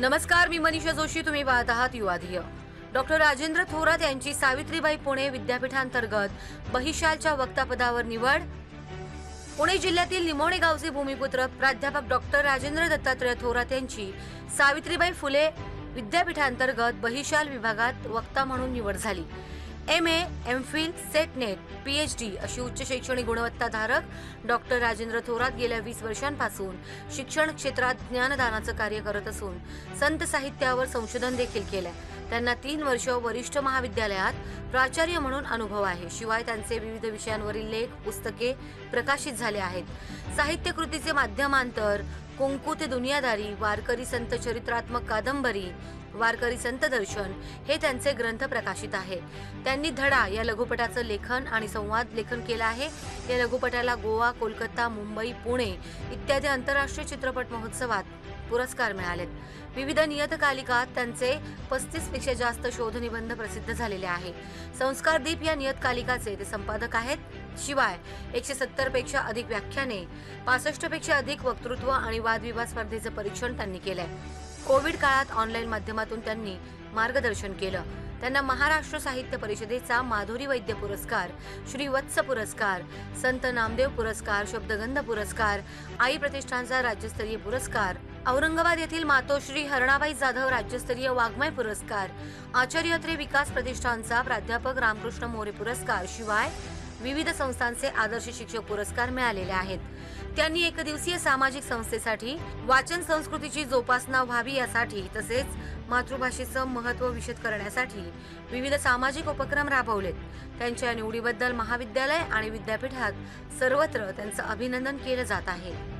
नमस्कार मी मनीषा जोशी. तुम्ही पाहत आहात युवाधिय. डॉक्टर राजेंद्र थोरात यांची सावित्रीबाई पुणे विद्यापीठांतर्गत बहिशालच्या वक्तापदावर निवड. पुणे जिल्ह्यातील निमोणे गावचे भूमिपुत्र प्राध्यापक डॉक्टर राजेंद्र दत्तात्रय थोरात यांची सावित्रीबाई फुले विद्यापीठांतर्गत बहिशाल विभागात वक्ता म्हणून निवड झाली. M A M Phil SET NET P H D अशी उच्च शैक्षणिक गुणवत्ताधारक डॉक्टर राजेंद्र थोरात गेल्या वीस वर्षांपासून शिक्षण क्षेत्रात ज्ञानदानाचं कार्य करत असून संत साहित्यावर संशोधन देखील केलंय. त्यांना तीन वर्ष वरिष्ठ महाविद्यालयात प्राचार्य म्हणून अनुभव आहे. शिवाय त्यांचे विविध विषयांवरील लेख पुस्तके प्रकाशित झाले आहेत. साहित्य कृतीचे माध्यमांतर कुंकू ते दुनियादारी वारकरी संत चरित्रात्मक कादंबरी वारकरी संत दर्शन हे त्यांचे ग्रंथ प्रकाशित आहे. त्यांनी धडा या लघुपटाचं लेखन आणि संवाद लेखन केलं आहे. या लघुपटाला गोवा कोलकाता मुंबई पुणे इत्यादी आंतरराष्ट्रीय चित्रपट महोत्सवात पुरस्कार मिळालेत. विविध नियतकालिकात त्यांचे पस्तीसपेक्षा जास्त शोधनिबंध प्रसिद्ध झालेले आहे. संस्कार दीप या नियतकालिकाचे ते संपादक आहेत. शिवाय एकशे सत्तरपेक्षा अधिक व्याख्याने पासष्टपेक्षा अधिक वक्तृत्व आणि वादविवाद स्पर्धेचं परीक्षण त्यांनी केलंय. कोविड काळात ऑनलाईन माध्यमातून त्यांनी मार्गदर्शन केलं. त्यांना महाराष्ट्र साहित्य परिषदेचा माधुरी वैद्य पुरस्कार श्री वत्स पुरस्कार संत नामदेव पुरस्कार शब्दगंध पुरस्कार आई प्रतिष्ठानचा राज्यस्तरीय पुरस्कार औरंगाबाद येथील मातोश्री हरणाबाई जाधव राज्यस्तरीय वाङ्मय पुरस्कार. आचार्य अत्रे विकास प्रतिष्ठानचा प्राध्यापक रामकृष्ण मोरे पुरस्कार शिवाय विविध संस्थांचे आदर्श शिक्षक पुरस्कार मिळालेले आहेत. त्यांनी एकदिवसीय सामाजिक संस्थेसाठी वाचन संस्कृतीची जोपासना व्हावी यासाठी तसेच मातृभाषेचं महत्त्व विशद करण्यासाठी विविध सामाजिक उपक्रम राबवलेत. त्यांच्या निवडीबद्दल महाविद्यालय आणि विद्यापीठात सर्वत्र त्यांचं अभिनंदन केलं जात आहे.